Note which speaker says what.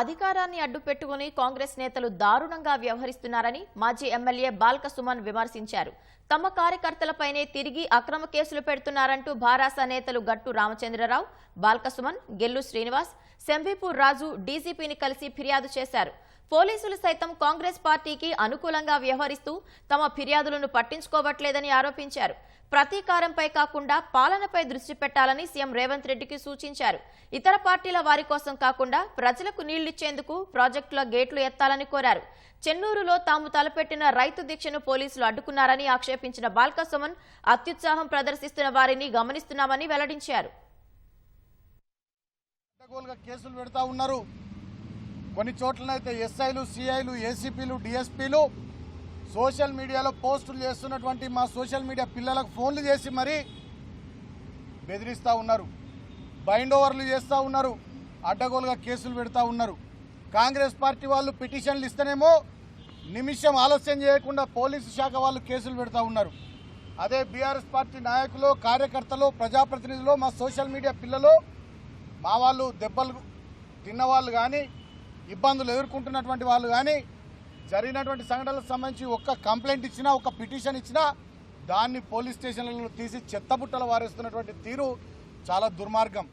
Speaker 1: అధికారాన్ని అడ్డుపెట్టుకుని కాంగ్రెస్ నేతలు దారుణంగా వ్యవహరిస్తున్నారని మాజీ ఎమ్మెల్యే బాల్క సుమన్ విమర్శించారు. తమ కార్యకర్తలపైనే తిరిగి అక్రమ కేసులు పెడుతున్నారంటూ భారాస నేతలు గట్టు రామచంద్రరావు బాల్క సుమన్ గెల్లు శ్రీనివాస్ శంభీపూర్ రాజు డీజీపీని కలిసి ఫిర్యాదు చేశారు. పోలీసులు సైతం కాంగ్రెస్ పార్టీకి అనుకూలంగా వ్యవహరిస్తూ తమ ఫిర్యాదులను పట్టించుకోవట్లేదని ఆరోపించారు. ప్రతీకారంపై కాకుండా పాలనపై దృష్టి పెట్టాలని సీఎం రేవంత్ రెడ్డికి సూచించారు. ఇతర పార్టీల వారి కోసం కాకుండా ప్రజలకు నీళ్ళిచ్చేందుకు ప్రాజెక్టుల గేట్లు ఎత్తాలని కోరారు. చెన్నూరులో తాము తలపెట్టిన రైతు దీక్షను పోలీసులు అడ్డుకున్నారని ఆక్షేపించిన బాల్క సుమన్ అత్యుత్సాహం ప్రదర్శిస్తున్న వారిని గమనిస్తున్నామని వెల్లడించారు.
Speaker 2: అడ్డగోలుగా కేసులు పెడతా ఉన్నారు. కొన్ని చోట్లనైతే ఎస్ఐలు సిఐలు ఏసీపీలు డిఎస్పీలు సోషల్ మీడియాలో పోస్టులు చేస్తున్నటువంటి మా సోషల్ మీడియా పిల్లలకు ఫోన్లు చేసి మరీ బెదిరిస్తూ ఉన్నారు. బైండ్ ఓవర్లు చేస్తూ ఉన్నారు. అడ్డగోలుగా కేసులు పెడతా ఉన్నారు. కాంగ్రెస్ పార్టీ వాళ్ళు పిటిషన్లు ఇస్తేనేమో నిమిషం ఆలస్యం చేయకుండా పోలీసు శాఖ వాళ్ళు కేసులు పెడతా ఉన్నారు. అదే బీఆర్ఎస్ పార్టీ నాయకులు కార్యకర్తలు ప్రజాప్రతినిధులు మా సోషల్ మీడియా పిల్లలు మా వాళ్ళు దెబ్బలు తిన్నవాళ్ళు కానీ ఇబ్బందులు ఎదుర్కొంటున్నటువంటి వాళ్ళు కానీ జరిగినటువంటి సంఘటనలకు సంబంధించి ఒక్క కంప్లైంట్ ఇచ్చినా ఒక పిటిషన్ ఇచ్చినా దాన్ని పోలీస్ స్టేషన్లలో తీసి చెత్తబుట్టలు వారేస్తున్నటువంటి తీరు చాలా దుర్మార్గం.